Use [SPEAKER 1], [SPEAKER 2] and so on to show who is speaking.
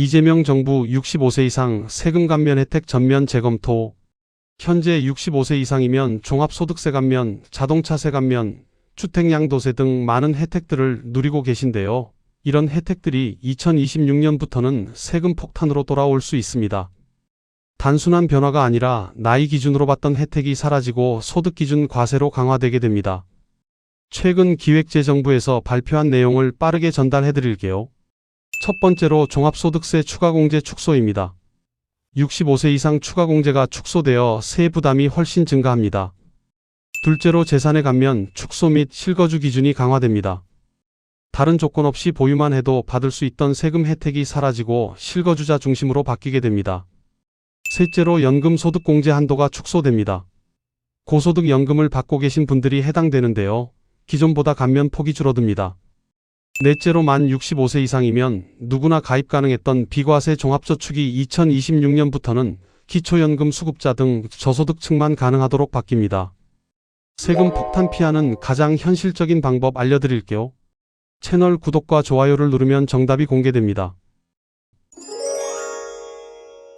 [SPEAKER 1] 이재명 정부 65세 이상 세금 감면 혜택 전면 재검토. 현재 65세 이상이면 종합소득세 감면, 자동차세 감면, 주택양도세 등 많은 혜택들을 누리고 계신데요. 이런 혜택들이 2026년부터는 세금 폭탄으로 돌아올 수 있습니다. 단순한 변화가 아니라 나이 기준으로 받던 혜택이 사라지고 소득 기준 과세로 강화되게 됩니다. 최근 기획재정부에서 발표한 내용을 빠르게 전달해 드릴게요. 첫 번째로 종합소득세 추가공제 축소입니다. 65세 이상 추가공제가 축소되어 세부 부담이 훨씬 증가합니다. 둘째로 재산의 감면, 축소 및 실거주 기준이 강화됩니다. 다른 조건 없이 보유만 해도 받을 수 있던 세금 혜택이 사라지고 실거주자 중심으로 바뀌게 됩니다. 셋째로 연금 소득 공제 한도가 축소됩니다. 고소득 연금을 받고 계신 분들이 해당되는데요. 기존보다 감면 폭이 줄어듭니다. 넷째로 만 65세 이상이면 누구나 가입 가능했던 비과세 종합저축이 2026년부터는 기초연금 수급자 등 저소득층만 가능하도록 바뀝니다. 세금 폭탄 피하는 가장 현실적인 방법 알려드릴게요. 채널 구독과 좋아요를 누르면 정답이 공개됩니다.